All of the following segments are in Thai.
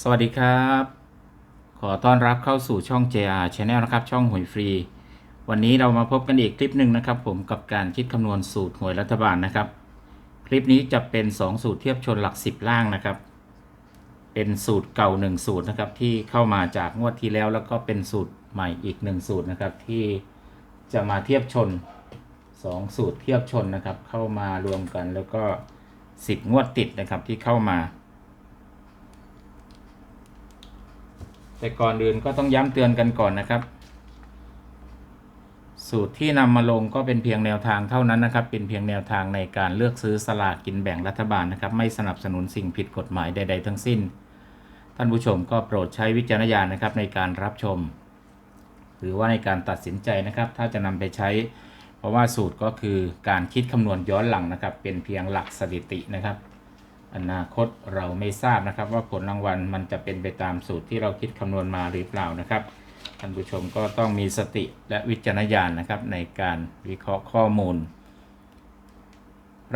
สวัสดีครับ ขอต้อนรับเข้าสู่ช่อง JR Channel นะครับ ช่องหวยฟรี วันนี้เรามาพบกันอีกคลิปหนึ่งนะครับ ผมกับการคิดคำนวณสูตรหวยรัฐบาลนะครับ คลิปนี้จะเป็น 2 สูตรเทียบชนหลัก 10 ล่างนะครับ เป็นสูตรเก่า 1 สูตรนะครับ ที่เข้ามาจากงวดที่แล้ว แล้วก็เป็นสูตรใหม่อีก 1 สูตรนะครับ ที่จะมาเทียบชน 2 สูตรเทียบชนนะครับ เข้ามารวมกันแล้วก็ 10 งวดติดนะครับที่เข้ามา แต่ก่อนอื่นก็ต้องย้ำเตือนกันก่อนนะครับ สูตรที่นำมาลงก็เป็นเพียงแนวทางเท่านั้นนะครับ เป็นเพียงแนวทางในการเลือกซื้อสลากกินแบ่งรัฐบาลนะครับ ไม่สนับสนุนสิ่งผิดกฎหมายใด ๆ ทั้งสิ้น ท่านผู้ชมก็โปรดใช้วิจารณญาณนะครับในการรับชม หรือว่าในการตัดสินใจนะครับ ถ้าจะนำไปใช้ เพราะว่าสูตรก็คือการคิดคำนวณย้อนหลังนะครับ เป็นเพียงหลักสถิตินะครับ อนาคตเราไม่ทราบนะครับ ว่าผลรางวัลมันจะเป็นไปตามสูตรที่เราคิดคำนวณมาหรือเปล่านะครับท่านผู้ชมก็ต้องมีสติและวิจารณญาณนะครับ ในการวิเคราะห์ข้อมูล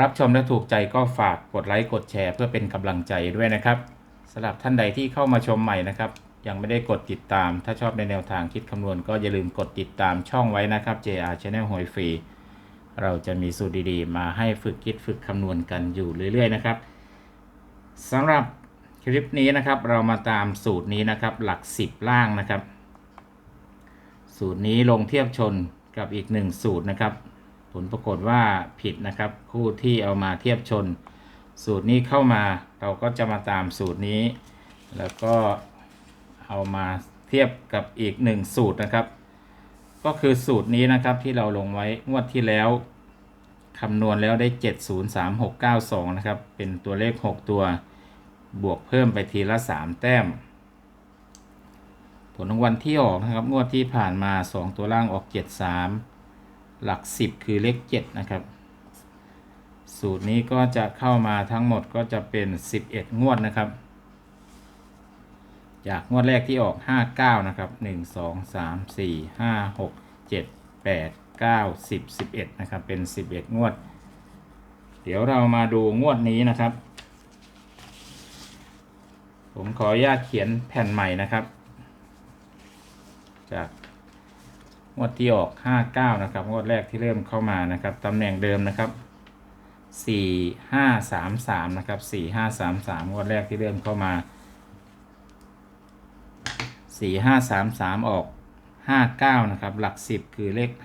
รับชมและถูกใจก็ฝากกดไลค์กดแชร์ เพื่อเป็นกำลังใจด้วยนะครับสำหรับท่านใดที่เข้ามาชมใหม่นะครับ ยังไม่ได้กดติดตาม ถ้าชอบในแนวทางคิดคำนวณ ก็อย่าลืมกดติดตามช่องไว้นะครับ JR Channel หวยฟรีเราจะมีสูตรดีๆ มาให้ฝึกคิดฝึกคำนวณกันอยู่เรื่อยๆนะครับ สำหรับคลิปนี้นะครับเรามาตามสูตรนี้นะครับหลัก 10 ล่างนะครับ สูตรนี้ลงเทียบชนกับอีกหนึ่งสูตรนะครับ ผลปรากฏว่าผิดนะครับ คู่ที่เอามาเทียบชน สูตรนี้เข้ามาเราก็จะมาตามสูตรนี้ แล้วก็เอามาเทียบกับอีกหนึ่งสูตรนะครับ ก็คือสูตรนี้นะครับที่เราลงไว้งวดที่แล้ว คำนวณแล้วได้ 703692 นะครับ เป็นตัวเลข 6 ตัว บวกเพิ่มไปทีละ 3 แต้ม ผลรางวัลที่ออกนะครับ งวดที่ผ่านมา 2 ตัวล่างออก 73 หลัก 10 คือเลข 7 นะครับ สูตรนี้ก็จะเข้ามาทั้งหมดก็จะเป็น 11 งวดนะครับ จากงวดแรกที่ออก 59 นะครับ 1 2 3 4 5 6 7 8 9 10 11นะครับเป็น 11 งวด เดี๋ยวเรามาดูงวดนี้นะครับ ผมขออนุญาตเขียนแผ่นใหม่นะครับ จากงวดที่ออก 59 นะครับ งวดแรกที่เริ่มเข้ามานะครับตำแหน่งเดิมนะครับ 4 5 3 3 นะครับ 4 5 3 3 งวดแรกที่เริ่มเข้ามา 4 5 3 3 ออก 59 นะครับ หลัก 10 คือเลข 5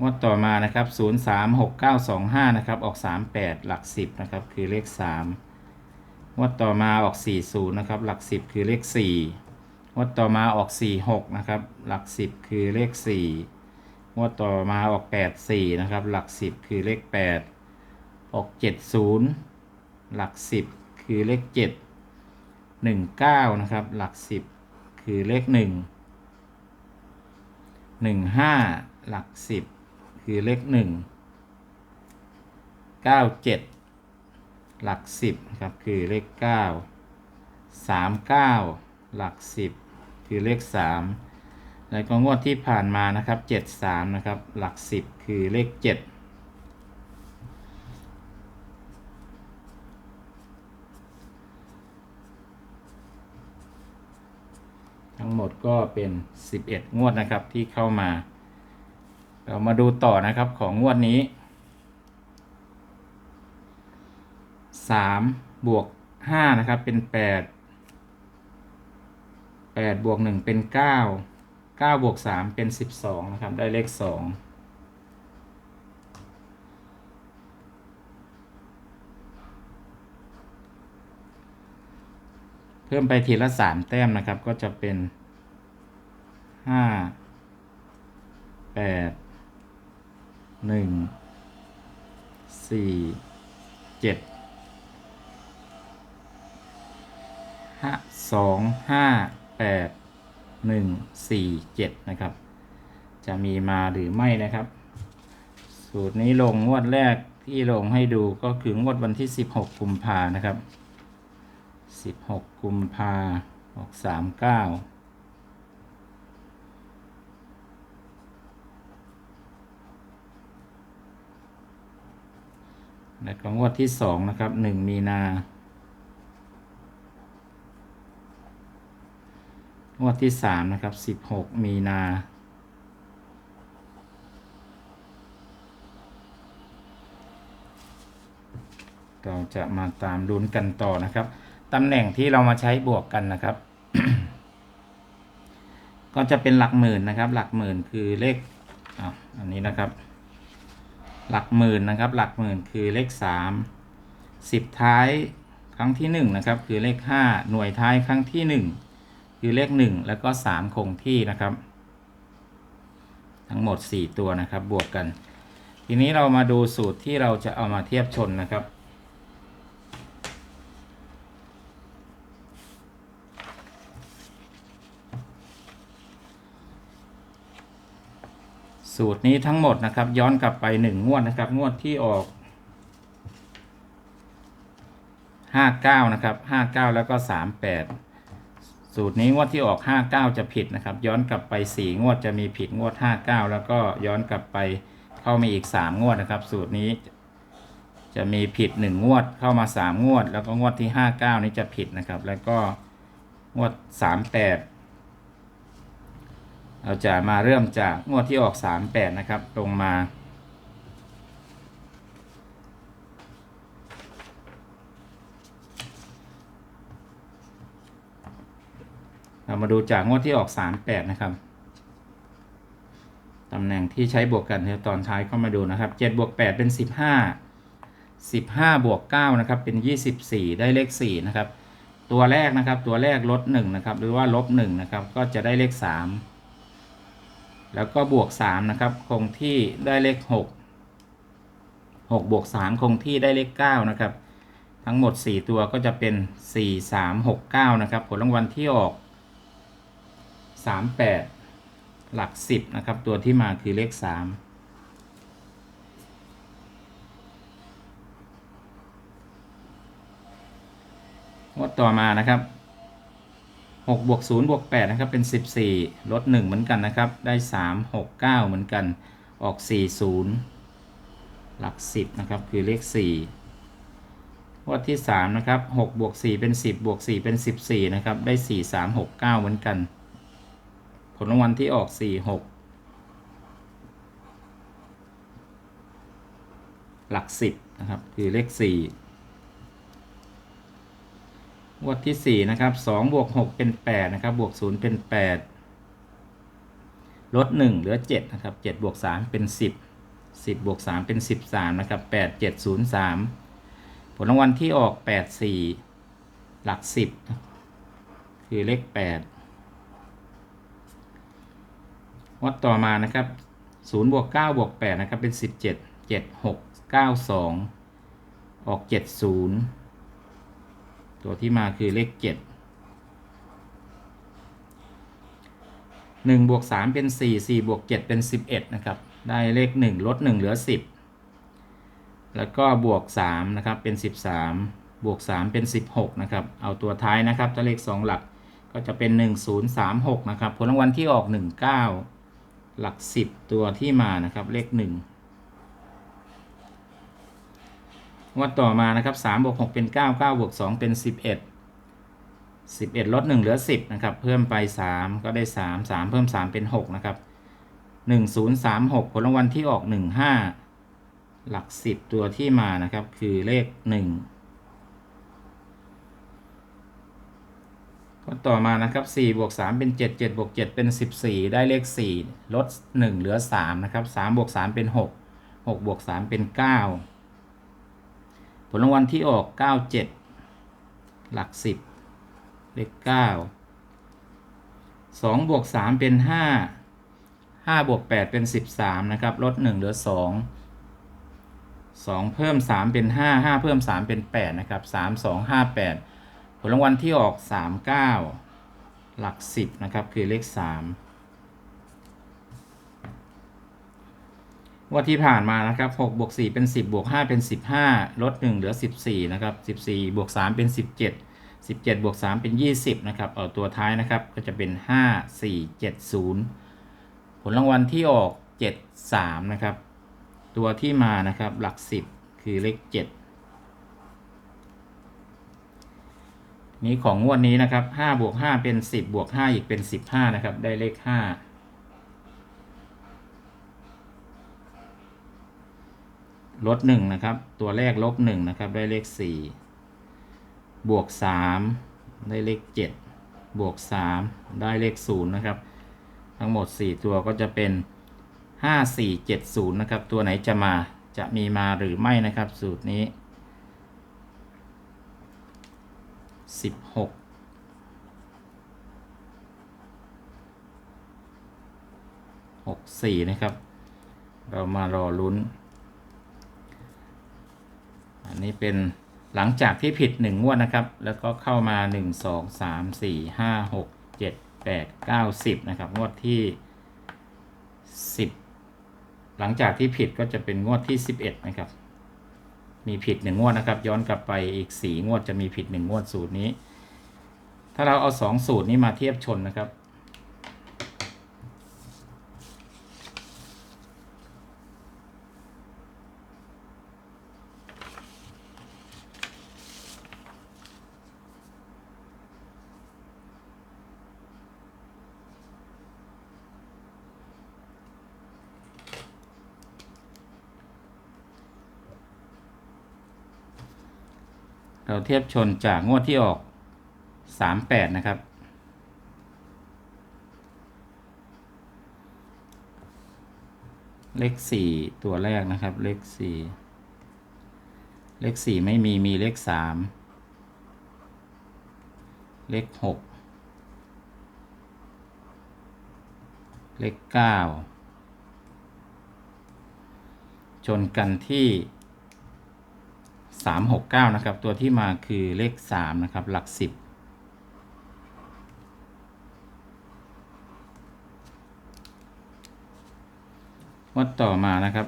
งวดต่อมานะครับ 0 3 6 9 2 5 นะครับ ออก 38 หลัก 10 นะครับ คือเลข 3 งวดต่อมาออก 40 นะครับ หลัก 10 คือเลข 4 งวดต่อมาออก 46 นะครับ หลัก 10 คือเลข 4 งวดต่อมาออก 84 นะครับ หลัก 10 คือเลข 8 ออก 70 หลัก 10 คือเลข 7 19 นะครับ หลัก 10 คือเลข1 15หลัก10คือเลข1 97หลัก10นะครับคือเลข9 39หลัก10คือเลข3แล้วก็งวดที่ผ่านมานะครับ73นะครับหลัก10คือเลข7 ทั้งหมดก็เป็น 11 งวดนะครับที่เข้ามา เรามาดูต่อนะครับของงวดนี้ 3 บวก 5 นะครับเป็น 8 8 บวก 1 เป็น 9 9 บวก 3 เป็น 12 นะครับ ได้เลข 2เพิ่มไปทีละ3แต้มนะครับก็จะเป็น ห้าแปดหนึ่งสี่เจ็ดห้าสองห้าแปดหนึ่งสี่เจ็ดนะครับ จะมีมาหรือไม่นะครับ สูตรนี้ลงงวดแรกที่ลงให้ดูก็คืองวดวันที่16กุมภานะครับ16กุมภาออก39ะของงวดที่สองนะครับหนึ่งมีนางวดที่สามนะครับสิบหกมีนา เราจะมาตามดูนกันต่อนะครับตำแหน่งที่เรามาใช้บวกกันนะครับ ก็จะเป็นหลักหมื่นนะครับ หลักหมื่นคือเลขอันนี้นะครับ หลักหมื่นนะครับ หลักหมื่นคือเลขสามสิบท้ายครั้งที่หนึ่งนะครับ คือเลขห้าหน่วยท้ายครั้งที่หนึ่งคือเลขหนึ่งแล้วก็สามคงที่นะครับ ทั้งหมดสี่ตัวนะครับบวกกัน ทีนี้เรามาดูสูตรที่เราจะเอามาเทียบชนนะครับ สูตรนี้ทั้งหมดนะครับ ย้อนกลับไปหนึ่งงวดนะครับ งวดที่ออกห้าเก้านะครับห้าเก้าแล้วก็สามแปดสูตรนี้งวดที่ออกห้าเก้าจะผิดนะครับ ย้อนกลับไปสี่งวดจะมีผิดงวดห้าเก้าแล้วก็ย้อนกลับไปเข้ามาอีกสามงวดนะครับ สูตรนี้จะมีผิดหนึ่งงวดเข้ามาสามงวด แล้วก็งวดที่ห้าเก้านี้จะผิดนะครับ แล้วก็งวดสามแปด เราจะมาเริ่มจากงวดที่ออก 38 นะครับ ลงมา เรามาดูจากงวดที่ออก 38 นะครับ ตำแหน่งที่ใช้บวกกันในตอนท้ายก็มาดูนะครับ7บวก8เป็น 15 15 บวก9นะครับ เป็น 24 ได้เลข 4 นะครับ ตัวแรกนะครับ ตัวแรกลด1นะครับ หรือว่าลบ1นะครับ ก็จะได้เลข 3 แล้วก็บวก 3 นะครับ คงที่ได้เลข 6 6 บวก 3 คงที่ได้เลข 9 นะครับ ทั้งหมด 4 ตัวก็จะเป็น 4 3 6 9 นะครับ ผลรางวัลที่ออก 38 หลัก 10 นะครับ ตัวที่มาคือเลข 3งวดต่อมานะครับ หกบวกศูนย์บวกแปดนะครับเป็นสิบสี่ลดหนึ่งเหมือนกันนะครับ ได้สามหกเก้าเหมือนกัน ออกสี่ศูนย์หลักสิบนะครับ คือเลขสี่งวดที่สามนะครับหกบวกสี่เป็นสิบบวกสี่เป็นสิบสี่นะครับ ได้สี่สามหกเก้าเหมือนกัน ผลรางวัลที่ออกสี่หกหลักสิบนะครับ คือเลขสี่ วดที่สี่นะครับสองบวกหกเป็นแปดนะครับ บวกศูนย์เป็นแปดลดหนึ่งเหลือเจ็ดนะครับเจ็ดบวกสามเป็นสิบสิบบวกสามเป็นสิบสามนะครับแปดเจ็ดศูนย์สามผลรางวัลที่ออกแปดสี่หลักสิบคือเลขแปดวัดต่อมานะครับศูนย์บวกเก้าบวกแปดนะครับ เป็นสิบเจ็ดเจ็ดหกเก้าสองออกเจ็ดศูนย์ ตัวที่มาคือเลขเจ็ดหนึ่งบวกสามเป็นสี่สี่บวกเจ็ดเป็นสิบเอ็ดนะครับ ได้เลขหนึ่งลดหนึ่งเหลือสิบแล้วก็บวกสามนะครับเป็นสิบสามบวกสามเป็นสิบหกนะครับ เอาตัวท้ายนะครับถ้าเลขสองหลักก็จะเป็นหนึ่งศูนย์สามหกนะครับ ผลรางวัลที่ออกหนึ่งเก้าหลักสิบตัวที่มานะครับเลขหนึ่ง งวดต่อมานะครับสามบวกหกเป็นเก้าเก้าบวกสองเป็นสิบเอ็ดสิบเอ็ดลดหนึ่งเหลือสิบนะครับ เพิ่มไปสามก็ได้สามสามเพิ่มสามเป็นหกนะครับหนึ่งศูนย์สามหกผลรางวัลที่ออกหนึ่งห้าหลักสิบตัวที่มานะครับ คือเลขหนึ่งก็ต่อมานะครับสี่บวกสามเป็นเจ็ดเจ็ดบวกเจ็ดเป็นสิบสี่ได้เลขสี่ลดหนึ่งเหลือสามนะครับสามบวกสามเป็นหกหกบวกสามเป็นเก้า ผลรางวัลที่ออก 97 หลัก 10 เลข 9 2บวก3เป็น 5 5บวก8เป็น 13 นะครับ ลด 1 เหลือ 2 2 เพิ่ม 3 เป็น 5 5 เพิ่ม 3 เป็น 8 นะครับ 3 2 5 8 ผลรางวัลที่ออก 39 หลัก 10 นะครับ คือเลข 3 ว่าที่ผ่านมานะครับ6บวก4เป็น 10บวก5เป็น 15 ลด 1 เหลือ 14 นะครับ 14 บวก 3 เป็น 17 17 บวก 3 เป็น 20 นะครับ เอาตัวท้ายนะครับ ก็จะเป็น 5 4 7 0 ผลรางวัลที่ออก 7 3 นะครับ ตัวที่มานะครับ หลัก 10 คือเลข 7 นี้ของงวดนี้นะครับ5บวก5เป็น 10บวก5อีกเป็น 15 นะครับ ได้เลข 5 ลดหนึ่งนะครับ ตัวแรกลบหนึ่งนะครับ ได้เลขสี่บวกสามได้เลขเจ็ดบวกสามได้เลขศูนย์นะครับ ทั้งหมดสี่ตัวก็จะเป็นห้าสี่เจ็ดศูนย์นะครับ ตัวไหนจะมาจะมีมาหรือไม่นะครับ สูตรนี้สิบหกหกสี่นะครับ เรามารอลุ้น อันนี้เป็นหลังจากที่ผิดหนึ่งงวดนะครับ แล้วก็เข้ามาหนึ่งสองสามสี่ห้าหกเจ็ดแปดเก้าสิบนะครับ งวดที่สิบหลังจากที่ผิดก็จะเป็นงวดที่สิบเอ็ดนะครับ มีผิดหนึ่งงวดนะครับ ย้อนกลับไปอีกสี่งวดจะมีผิดหนึ่งงวดสูตรนี้ ถ้าเราเอาสองสูตรนี้มาเทียบชนนะครับ เทียบชนจากงวดที่ออกสามแปดนะครับ เลขสี่ตัวแรกนะครับ เลขสี่เลขสี่ไม่มีมีเลขสามเลขหกเลขเก้าชนกันที่ 369 นะครับ ตัวที่มาคือเลข 3 นะครับ หลัก 10 วัดต่อมานะครับ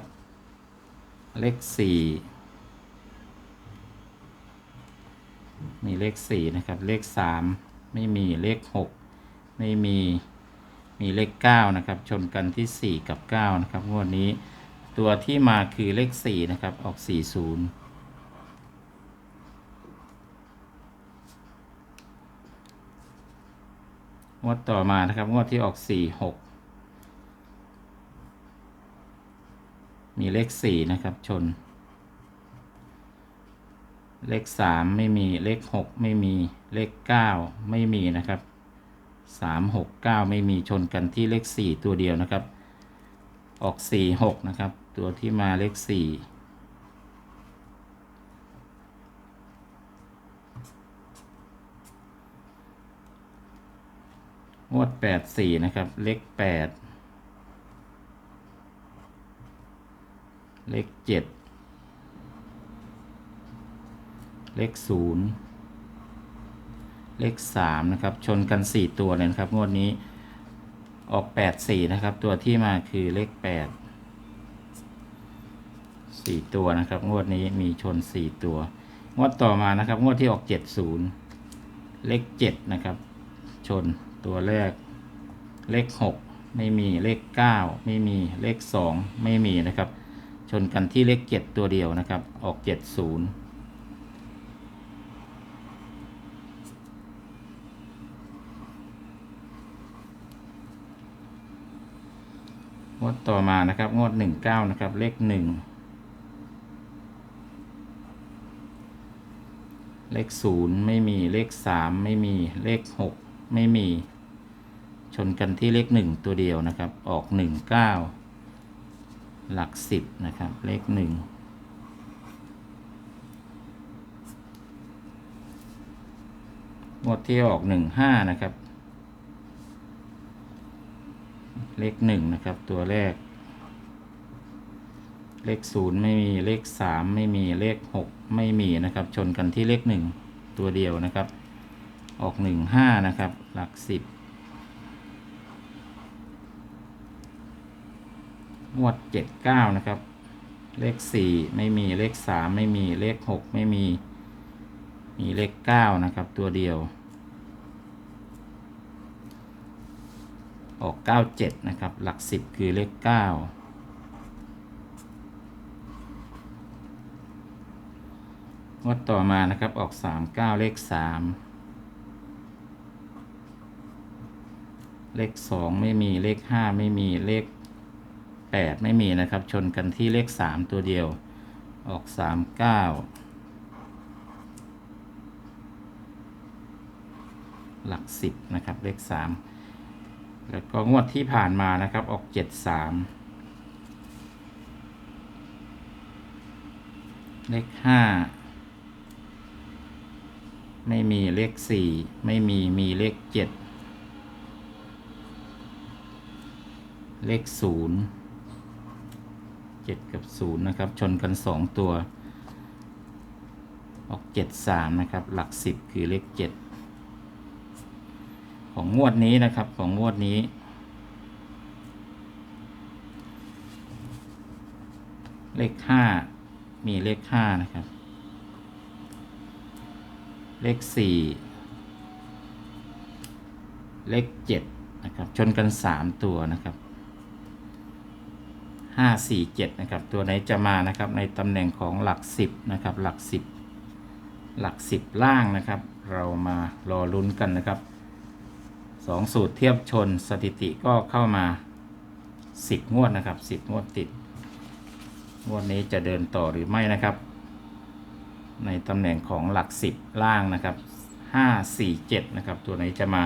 เลข 4 มีเลข 4 นะครับ เลข 3 ไม่มีเลข 6 ไม่มีมีเลข 9 นะครับ ชนกันที่ 4 กับ 9 นะครับ งวดนี้ตัวที่มาคือเลข 4 นะครับ ออก 40 วดต่อมานะครับ งวดที่ออกสี่หกมีเลขสี่นะครับ ชน เลขสามไม่มีเลขหกไม่มีเลขเก้าไม่มีนะครับสามหกเก้าไม่มีชนกันที่เลขสี่ตัวเดียวนะครับ ออกสี่หกนะครับ ตัวที่มาเลขสี่ งวดแปดสี่นะครับ เลขแปดเลขเจ็ดเลขศูนย์เลขสามนะครับ ชนกันสี่ตัวเลยนะครับ งวดนี้ออกแปดสี่นะครับ ตัวที่มาคือเลขแปดสี่ตัวนะครับ งวดนี้มีชนสี่ตัว งวดต่อมานะครับ งวดที่ออกเจ็ดศูนย์เลขเจ็ดนะครับ ชน ตัวแรกเลขหกไม่มีเลขเก้าไม่มีเลขสองไม่มีนะครับ ชนกันที่เลขเจ็ดตัวเดียวนะครับ ออกเจ็ดศูนย์งวดต่อมานะครับ งวดหนึ่งเก้านะครับ เลขหนึ่งเลขศูนย์ไม่มีเลขสามไม่มีเลขหกไม่มี ชนกันที่เลข 1 ตัวเดียวนะครับ ออก 19 หลัก 10 นะครับ เลข 1 งวดที่ออก 15 นะครับ เลข 1 นะครับ ตัวแรก เลข 0 ไม่มี เลข 3 ไม่มี เลข 6 ไม่มีนะครับ ชนกันที่เลข 1 ตัวเดียวนะครับ ออก 15 นะครับ หลัก 10 งวดเจ็ดเก้านะครับ เลขสี่ไม่มีเลขสามไม่มีเลขหกไม่มี มีเลขเก้านะครับ ตัวเดียว ออกเก้าเจ็ดนะครับ หลักสิบคือเลขเก้าวดต่อมานะครับออก 39 เลข 3 เลข 2 ไม่มีเลข 5 ไม่มีเลข แปดไม่มีนะครับ ชนกันที่เลขสามตัวเดียว ออกสามเก้าหลักสิบนะครับ เลขสามแล้วก็งวดที่ผ่านมานะครับ ออกเจ็ดสามเลขห้าไม่มีเลขสี่ไม่มี มีเลขเจ็ดเลขศูนย์ เจ็ดกับศูนย์นะครับ ชนกันสองตัว ออกเจ็ดสามนะครับ หลักสิบคือเลขเจ็ดของงวดนี้นะครับของงวดนี้ เลขห้ามีเลขห้านะครับ เลขสี่เลขเจ็ดนะครับ ชนกันสามตัวนะครับ ห้าสี่เจ็ดนะครับตัวไหนจะมานะครับในตำแหน่งของหลักสิบนะครับหลักสิบหลักสิบล่างนะครับ เรามารอลุ้นกันนะครับสองสูตรเทียบชนสถิติก็เข้ามาสิบงวดนะครับสิบงวดติด งวดนี้จะเดินต่อหรือไม่นะครับ ในตำแหน่งของหลักสิบล่างนะครับห้าสี่เจ็ดนะครับตัวไหนจะมา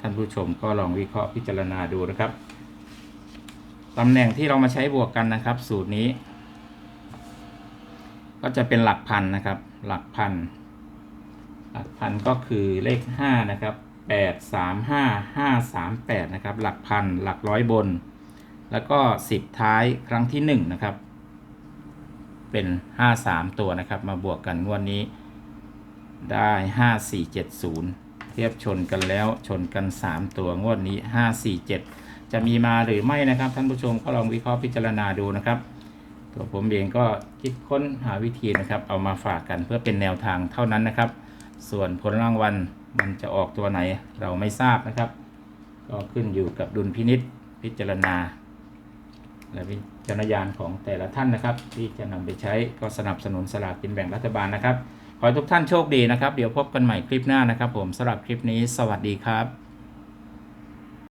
ท่านผู้ชมก็ลองวิเคราะห์พิจารณาดูนะครับ ตำแหน่งที่เรามาใช้บวกกันนะครับ สูตรนี้ ก็จะเป็นหลักพันนะครับ หลักพัน หลักพันก็คือเลขห้านะครับแปดสามห้าห้าสามแปดนะครับ หลักพันหลักร้อยบน แล้วก็สิบท้ายครั้งที่หนึ่งนะครับ เป็นห้าสามตัวนะครับ มาบวกกันงวดนี้ ได้ห้าสี่เจ็ดศูนย์เทียบชนกันแล้วชนกันสามตัวงวดนี้ห้าสี่เจ็ด จะมีมาหรือไม่นะครับ ท่านผู้ชมก็ลองวิเคราะห์พิจารณาดูนะครับ ตัวผมเองก็คิดค้นหาวิธีนะครับ เอามาฝากกันเพื่อเป็นแนวทางเท่านั้นนะครับ ส่วนผลรางวัลมันจะออกตัวไหนเราไม่ทราบนะครับ ก็ขึ้นอยู่กับดุลพินิษพิจารณา และวิจารณญาณของแต่ละท่านนะครับ ที่จะนำไปใช้ก็สนับสนุนสลากกินแบ่งรัฐบาลนะครับ ขอให้ทุกท่านโชคดีนะครับ เดี๋ยวพบกันใหม่คลิปหน้านะครับ ผมสำหรับคลิปนี้ สวัสดีครับ